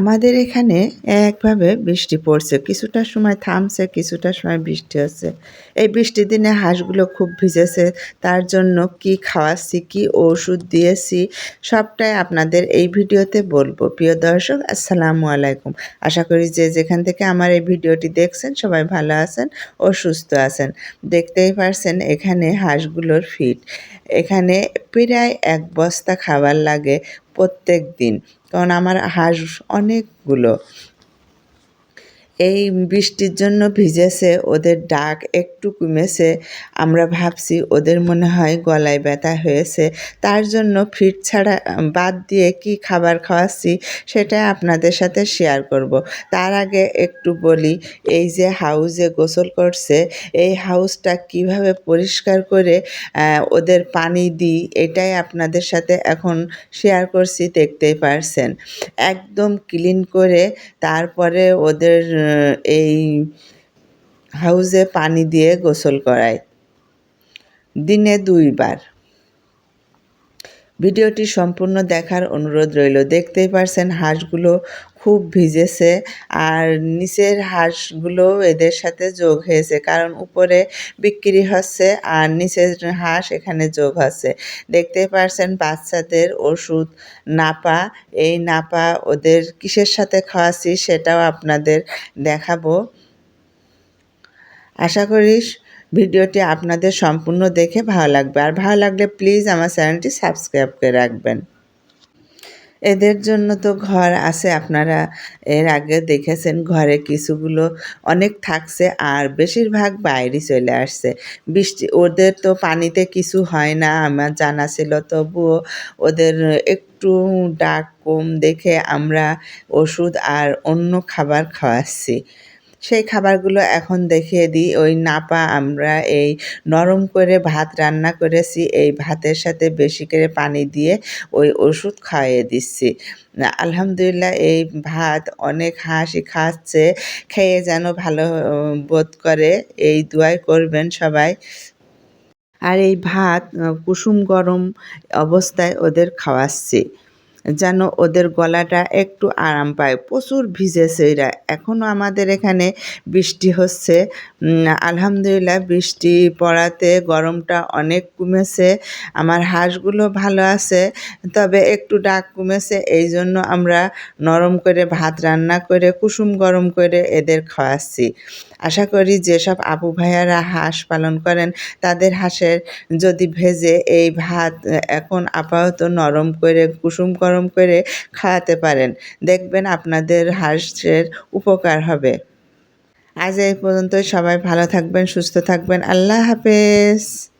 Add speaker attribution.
Speaker 1: আমাদের এখানে একভাবে বৃষ্টি পড়ছে। কিছুটা সময় থামছে, কিছুটা সময় বৃষ্টি হচ্ছে। এই বৃষ্টির দিনে হাঁসগুলো খুব ভিজেছে। তার জন্য কি খাওয়াচ্ছি, কি ওষুধ দিয়েছি, সবটাই আপনাদের এই ভিডিওতে বলব। প্রিয় দর্শক, আসসালামু আলাইকুম। আশা করি যে যেখান থেকে আমার এই ভিডিওটি দেখছেন, সবাই ভালো আছেন ও সুস্থ আছেন। দেখতেই পারছেন এখানে হাঁসগুলোর ফিট এখানে প্রায় এক বস্তা খাবার লাগে প্রত্যেক দিন। কারণ আমার হাঁস অনেকগুলো। এই বৃষ্টির জন্য ভিজেছে, ওদের ডাক একটু কমেছে। আমরা ভাবছি ওদের মনে হয় গলায় ব্যথা হয়েছে। তার জন্য ফিট ছাড়া বাদ দিয়ে কি খাবার খাওয়াচ্ছি সেটা আপনাদের সাথে শেয়ার করব। তার আগে একটু বলি, এই যে হাউসে গোসল করছে, এই হাউসটা কীভাবে পরিষ্কার করে ওদের পানি দিই, এটাই আপনাদের সাথে এখন শেয়ার করছি, দেখতেই পারছেন। একদম ক্লিন করে তারপরে ওদের এই হাউজে পানি দিয়ে গোসল করায়। দিনে দুইবার। ভিডিওটি সম্পূর্ণ দেখার অনুরোধ রইল। দেখতেই পারছেন, হাঁসগুলো খুব ভিজেছে আর নিচের হাঁসগুলো এদের সাথে যোগ হয়েছে, কারণ উপরে বিক্রি হচ্ছে আর নিচের হাঁস এখানে যোগ হচ্ছে। দেখতে পারছেন, বাচ্চাদের ওষুধ, নাপা, এই নাপা ওদের কিসের সাথে খাওয়াচ্ছি সেটাও আপনাদের দেখাবো। আশা করি ভিডিওটি আপনাদের সম্পূর্ণ দেখে ভালো লাগবে। আর ভালো লাগলে প্লিজ আমার চ্যানেলটি সাবস্ক্রাইব করে রাখবেন। এদের জন্য তো ঘর আছে, আপনারা এর আগে দেখেছেন ঘরে কিছুগুলো অনেক থাকছে আর বেশিরভাগ বাইরে চলে আসছে। বৃষ্টি, ওদের তো পানিতে কিছু হয় না, আমার জানা ছিল, তবুও ওদের একটু ডাক কম দেখে আমরা ওষুধ আর অন্য খাবার খাওয়াচ্ছি। সেই খাবারগুলো এখন দেখিয়ে দিই। ওই নাপা আমরা এই নরম করে ভাত রান্না করেছি, এই ভাতের সাথে বেশি করে পানি দিয়ে ওই ওষুধ খাইয়ে দিচ্ছি। আলহামদুলিল্লাহ এই ভাত অনেক হাসি খাচ্ছে, খেয়ে যেন ভালো বোধ করে। এই দোয়াই করবেন সবাই। আর এই ভাত কুসুম গরম অবস্থায় ওদের খাওয়াচ্ছি। যেন ওদের গলাটা একটু আরাম পায়। প্রচুর ভিজেছে এরা। এখনও আমাদের এখানে বৃষ্টি হচ্ছে। আলহামদুলিল্লাহ বৃষ্টি পড়াতে গরমটা অনেক কমেছে। আমার হাঁসগুলো ভালো আছে, তবে একটু ডাক কমেছে। এই জন্য আমরা নরম করে ভাত রান্না করে, কুসুম গরম করে এদের খাওয়াচ্ছি। আশা করি যেসব আপু ভাইয়ারা হাঁস পালন করেন, তাদের হাঁসের যদি ভেজে এই ভাত এখন আপাতত নরম করে কুসুম গরম করে খাওয়াতে পারেন। দেখবেন আপনাদের হাঁসের উপকার হবে। আজ এই পর্যন্ত সবাই ভালো থাকবেন, সুস্থ থাকবেন। আল্লাহ হাফেজ।